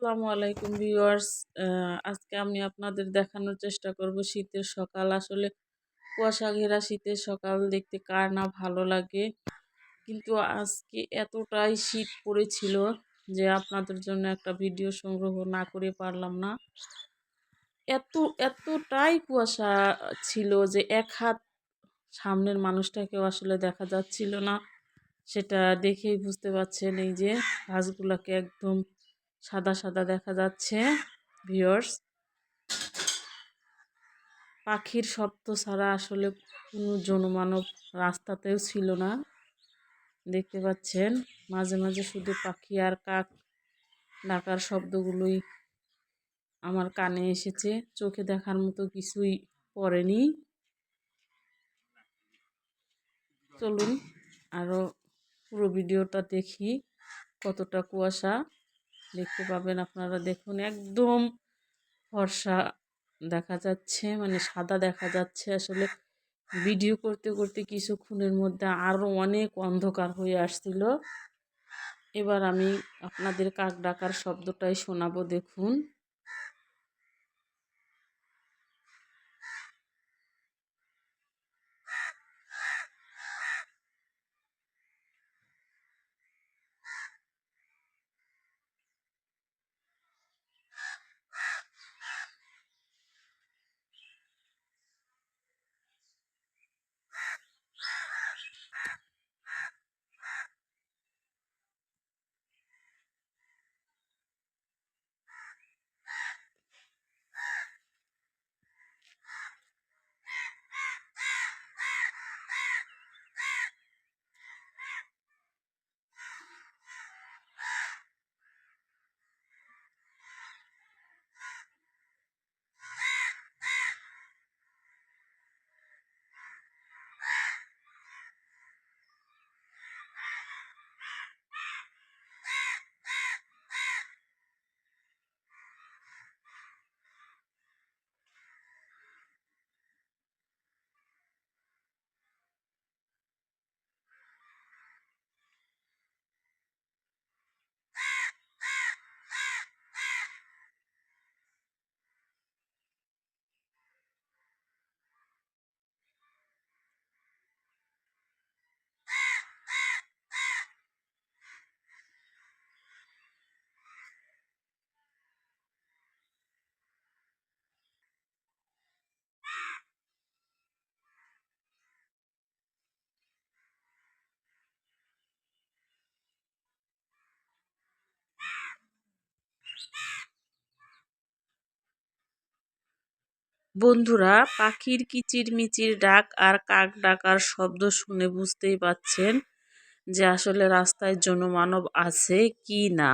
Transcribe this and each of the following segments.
আসসালামু আলাইকুম ভিউয়ার্স। আজকে আমি আপনাদের দেখানোর চেষ্টা করব শীতের সকাল। আসলে কুয়াশা ঘেরা শীতের সকাল দেখতে কার না ভালো লাগে। কিন্তু আজকে এতটাই শীত পড়েছিল যে আপনাদের জন্য একটা ভিডিও সংগ্রহ না করে পারলাম না। এত, এতটাই কুয়াশা ছিল যে এক হাত সামনের মানুষটাকেও আসলে দেখা যাচ্ছিল না। সেটা দেখেই বুঝতে পারছেন এই যে গাছগুলোকে একদম সাদা সাদা দেখা যাচ্ছে ভিওর্স পাখির শব্দ ছাড়া আসলে কোনো জনমানব রাস্তাতেও ছিল না। দেখতে পাচ্ছেন, মাঝে মাঝে শুধু পাখি আর কাক ডাকার শব্দগুলোই আমার কানে এসেছে। চোখে দেখার মতো কিছুই পড়েনি। চলুন আরও পুরো ভিডিওটা দেখি কতটা কুয়াশা। দেখতে পাবেন আপনারা। দেখুন, একদম ফর্সা দেখা যাচ্ছে মানে সাদা দেখা যাচ্ছে। আসলে ভিডিও করতে করতে কিছুক্ষণের মধ্যে আরও অনেক অন্ধকার হয়ে আসছিল। এবার আমি আপনাদের কাক ডাকার শব্দটাই শোনাবো, দেখুন। বন্ধুরা, পাখির কিচিরমিচির ডাক আর কাক ডাকার শব্দ শুনে বুঝতেই পাচ্ছেন যে আসলে রাস্তায় জনমানব আছে কি না।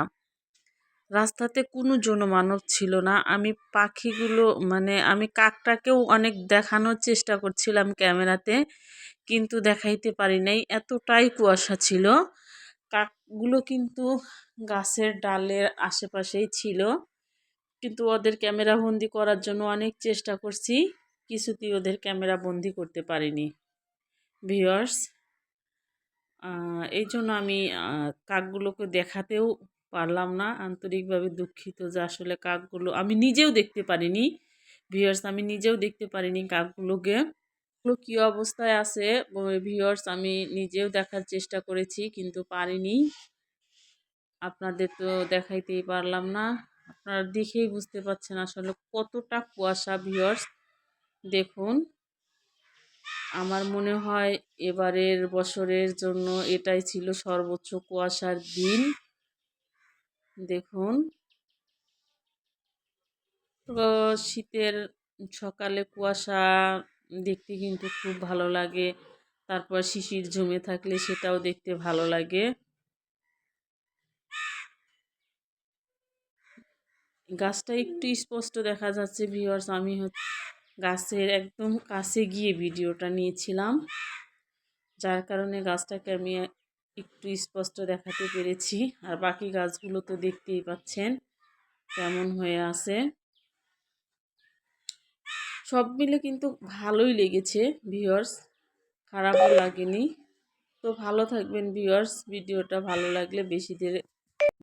রাস্তাতে কোনো জনমানব ছিল না। আমি পাখিগুলো মানে আমি কাকটাকেও অনেক দেখানোর চেষ্টা করছিলাম ক্যামেরাতে, কিন্তু দেখাইতে পারি নাই। এতটাই কুয়াশা ছিল কাকগুলো কিন্তু গাছের ডালের আশেপাশেই ছিল। কিন্তু ওদের ক্যামেরা বন্দি করার জন্য অনেক চেষ্টা করছি। কিছুতেই ওদের ক্যামেরা বন্দি করতে পারিনি। ভিওয়ার্স এই জন্য আমি কাকগুলোকে দেখাতেও পারলাম না। আন্তরিকভাবে দুঃখিত যে আসলে কাকগুলো, আমি নিজেও দেখতে পারিনি। ভিওয়ার্স আমি নিজেও দেখতে পারিনি কাকগুলোকে। কী অবস্থায় আছে? ভিওর্স আমি নিজেও দেখার চেষ্টা করেছি, কিন্তু পারিনি। আপনাদের তো দেখাইতেই পারলাম না। আপনারা দেখেই বুঝতে পারছেন আসলে কতটা কুয়াশা ভিওর্স দেখুন, আমার মনে হয় এবারের বছরের জন্য এটাই ছিল সর্বোচ্চ কুয়াশার দিন। দেখুন। শীতের সকালে কুয়াশা দেখতে কিন্তু খুব ভালো লাগে। তারপর শিশির জমে থাকলে সেটাও দেখতে ভালো লাগে। গাছটা একটু স্পষ্ট দেখা যাচ্ছে ভিওয়ার্স আমি হচ্ছে গাছের একদম কাছে গিয়ে ভিডিওটা নিয়েছিলাম, যার কারণে গাছটাকে আমি একটু স্পষ্ট দেখাতে পেরেছি। আর বাকি গাছগুলো তো দেখতেই পাচ্ছেন, কেমন হয়ে আছে। সব মিলে কিন্তু ভালোই লেগেছে ভিওয়ার্স খারাপও লাগেনি। তো ভালো থাকবেন ভিওয়ার্স ভিডিওটা ভালো লাগলে বেশি